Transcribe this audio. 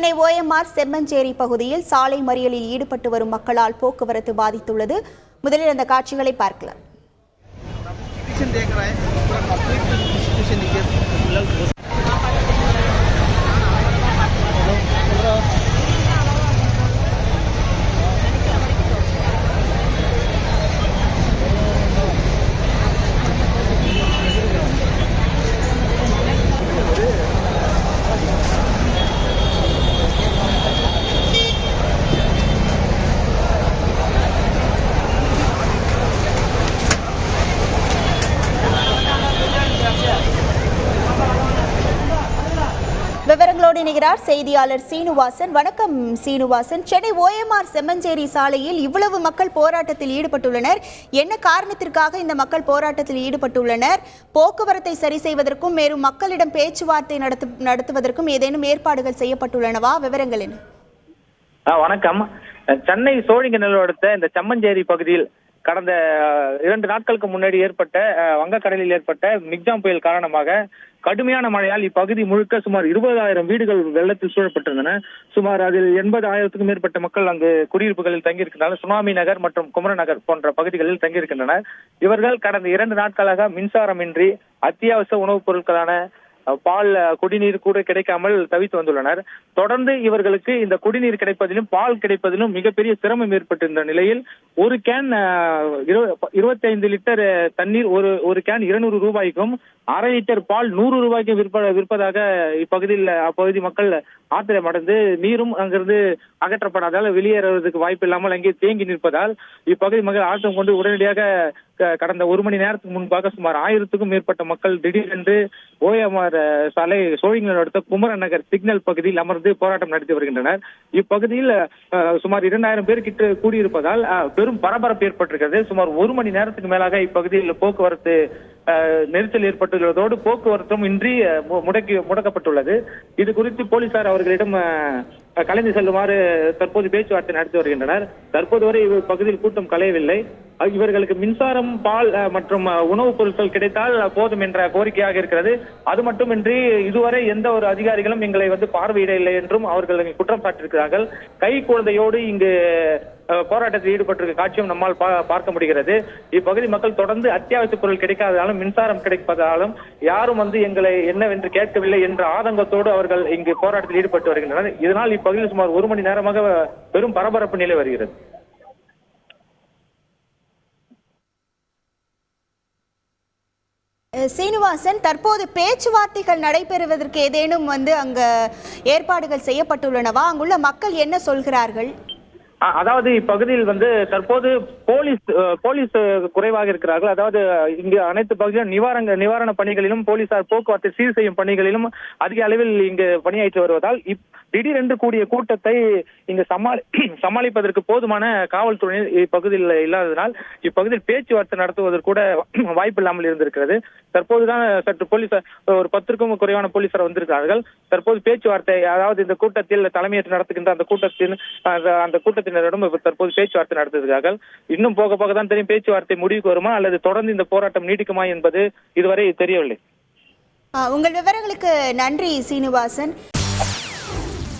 Chennai OMR Semmancheri பகுதியில் சாலை மறியலில் ஈடுபட்டு வரும் மக்களால் போக்குவரத்து பாதித்துள்ளது. முதலில் அந்த காட்சிகளை பார்க்கலாம். விவரங்களோடு இணைகிறார் செய்தியாளர் சீனுவாசன். வணக்கம் சீனுவாசன். சென்னை ஓஎம்ஆர் செம்மஞ்சேரி சாலையில் இவ்வளவு மக்கள் போராட்டத்தில் ஈடுபட்டுள்ளனர். என்ன காரணத்திற்காக இந்த மக்கள் போராட்டத்தில் ஈடுபட்டுள்ளனர்? போக்குவரத்தை சரி செய்வதற்கும் மேலும் மக்களிடம் பேச்சுவார்த்தை நடத்து நடத்துவதற்கும் ஏதேனும் ஏற்பாடுகள் செய்யப்பட்டுள்ளனவா? விவரங்கள் என்ன? வணக்கம். சென்னை சோழிங்கநல்லூர் அடுத்த இந்த செம்மஞ்சேரி பகுதியில் கடந்த இரண்டு நாட்களுக்கு முன்னாடி ஏற்பட்ட வங்கக்கடலில் ஏற்பட்ட மிக்ஜாம் புயல் காரணமாக கடுமையான மழையால் இப்பகுதி முழுக்க சுமார் இருபதாயிரம் வீடுகள் வெள்ளத்தில் சூழப்பட்டிருந்தன. சுமார் அதில் எண்பது ஆயிரத்துக்கும் மேற்பட்ட மக்கள் அங்கு குடியிருப்புகளில் தங்கியிருக்கின்றனர். சுனாமி நகர் மற்றும் குமரநகர் போன்ற பகுதிகளில் தங்கியிருக்கின்றனர். இவர்கள் கடந்த இரண்டு நாட்களாக மின்சாரமின்றி அத்தியாவசிய உணவுப் பொருட்களான பால் குடிநீர் கூட கிடைக்காமல் தவித்து வந்துள்ளனர். தொடர்ந்து இவர்களுக்கு இந்த குடிநீர் கிடைப்பதிலும் பால் கிடைப்பதிலும் மிகப்பெரிய சிரமம் ஏற்பட்டிருந்த நிலையில் ஒரு கேன் இருபத்தி ஐந்து லிட்டர் தண்ணீர் ஒரு ஒரு கேன் இருநூறு ரூபாய்க்கும் அரை லிட்டர் பால் நூறு ரூபாய்க்கும் விற்ப விற்பதாக இப்பகுதியில் அப்பகுதி மக்கள் ஆத்திரம் அடைந்து நீரும் அங்கிருந்து அகற்றப்படாதால் வெளியேறுவதற்கு வாய்ப்பு இல்லாமல் அங்கே தேங்கி நிற்பதால் இப்பகுதி மக்கள் ஆத்திரம் கொண்டு உடனடியாக கடந்த ஒரு மணி நேரத்துக்கு முன்பாக சுமார் ஆயிரத்துக்கும் மேற்பட்ட மக்கள் திடீரென்று ஓஎம்ஆர் சாலை சோழிங்கல் அடுத்த குமரன் நகர் சிக்னல் பகுதியில் அமர்ந்து போராட்டம் நடத்தி வருகின்றனர். இப்பகுதியில் சுமார் இரண்டாயிரம் பேர் கிட்ட கூடியிருப்பதால் பெரும் பரபரப்பு ஏற்பட்டிருக்கிறது. சுமார் ஒரு மணி நேரத்துக்கு மேலாக இப்பகுதியில் போக்குவரத்து நெரிசல் ஏற்பட்டுள்ளதோடு போக்குவரத்தும் இன்றி மு- முடக்கி முடக்கப்பட்டுள்ளது. இது குறித்து போலீசார் அவர்களிடம் கலைந்து செல்லுமாறு தற்போது பேச்சுவார்த்தை நடத்தி வருகின்றனர். தற்போது வரை இவர் பகுதியில் கூட்டம் கலையவில்லை. இவர்களுக்கு மின்சாரம் பால் மற்றும் உணவுப் பொருட்கள் கிடைத்தால் போதும் என்ற கோரிக்கையாக இருக்கிறது. அது மட்டுமின்றி இதுவரை எந்த ஒரு அதிகாரிகளும் எங்களை வந்து பார்வையிட இல்லை என்றும் அவர்கள் இங்கு குற்றம் சாட்டியிருக்கிறார்கள். கை குழந்தையோடு இங்கு போராட்டத்தில் ஈடுபட்டிருக்க காட்சியும் நம்மால் பா- பார்க்க முடிகிறது. இப்பகுதி மக்கள் தொடர்ந்து அத்தியாவசிய பொருள் கிடைக்காததாலும் மின்சாரம் கிடைப்பதாலும் யாரும் வந்து எங்களை என்னவென்று கேட்கவில்லை என்ற ஆதங்கத்தோடு அவர்கள் இங்கு போராட்டத்தில் ஈடுபட்டு வருகின்றனர். இதனால் இப்பகுதியில் சுமார் ஒரு மணி நேரமாக பெரும் பரபரப்பு நிலை வருகிறது. சீனிவாசன் தற்போது பேச்சுவார்த்தைகள் நடைபெறுவதற்கு ஏதேனும் வந்து அங்க ஏற்பாடுகள் செய்யப்பட்டுள்ளனவா? அங்குள்ள மக்கள் என்ன சொல்கிறார்கள்? அதாவது இப்பகுதியில் வந்து தற்போது போலீஸ் போலீஸ் குறைவாக இருக்கிறார்கள். அதாவது இங்கு அனைத்து பகுதியிலும் நிவாரண நிவாரண பணிகளிலும் போலீசார் போக்குவரத்தை சீர் செய்யும் பணிகளிலும் அதிக அளவில் இங்கு பணியாற்றி வருவதால் இப் திடீரென்று கூடிய கூட்டத்தை இங்கு சமாளி சமாளிப்பதற்கு போதுமான காவல்துறையினர் இப்பகுதியில் இல்லாததனால் இப்பகுதியில் பேச்சுவார்த்தை நடத்துவதற்கு கூட வாய்ப்பு இல்லாமல் இருந்திருக்கிறது. தற்போதுதான் சற்று போலீசார் ஒரு பத்திற்கும் குறைவான போலீசார் வந்திருக்கிறார்கள். தற்போது பேச்சுவார்த்தை அதாவது இந்த கூட்டத்தில் தலைமையேற்று நடத்துகின்ற அந்த கூட்டத்தின் அந்த- கூட்டத்தினரிடம் தற்போது பேச்சுவார்த்தை நடத்துகிறார்கள். இன்னும் போக போக தான் தெரியும் பேச்சுவார்த்தை முடிவுக்கு வருமா அல்லது தொடர்ந்து இந்த போராட்டம் நீடிக்குமா என்பது இதுவரை தெரியவில்லை. உங்கள் விவரங்களுக்கு நன்றி சீனிவாசன்.